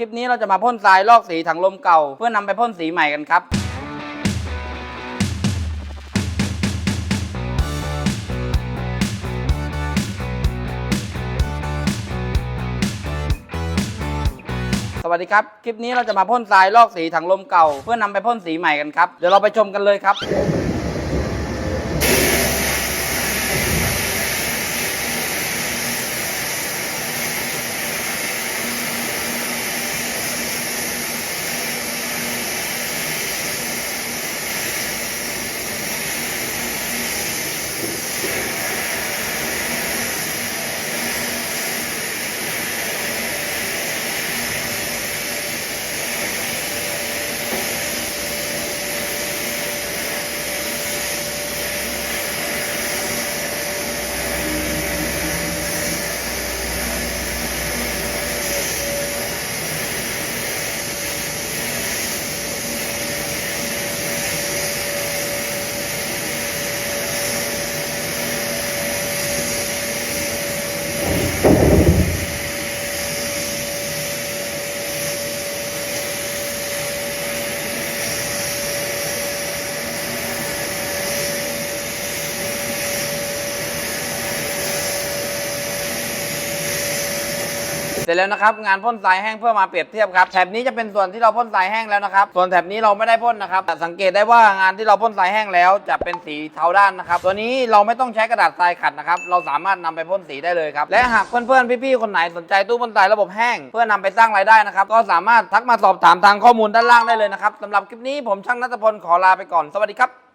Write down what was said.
คลิปนี้เราจะมาพ่นทรายลอกสีถังลมเก่า เพื่อนำไปพ่นสีใหม่กันครับ สวัสดีครับ คลิปนี้เราจะมาพ่นทรายลอกสีถังลมเก่า เพื่อนำไปพ่นสีใหม่กันครับ เดี๋ยวเราไปชมกันเลยครับ เสร็จแล้วนะครับงานพ่นทรายแห้งเพื่อมาเปรียบเทียบครับแถบนี้จะเป็นส่วนที่เราพ่นทรายแห้งแล้วนะครับ ส่วนแถบนี้เราไม่ได้พ่นนะครับแต่สังเกตได้ว่างานที่เราพ่นทรายแห้งแล้ว จะเป็นสีเทาด้านนะครับ ตัวนี้เราไม่ต้องใช้กระดาษทรายขัดนะครับเราสามารถนำไปพ่นสีได้เลยครับและหากเพื่อนๆพี่ๆคนไหนสนใจตู้พ่นทรายระบบแห้ง เพื่อนำไปสร้างรายได้นะครับ ก็สามารถทักมาสอบถามทางข้อมูลด้านล่างได้เลยนะครับสำหรับคลิปนี้ผมช่างนัทพลขอลาไปก่อนสวัสดีครับ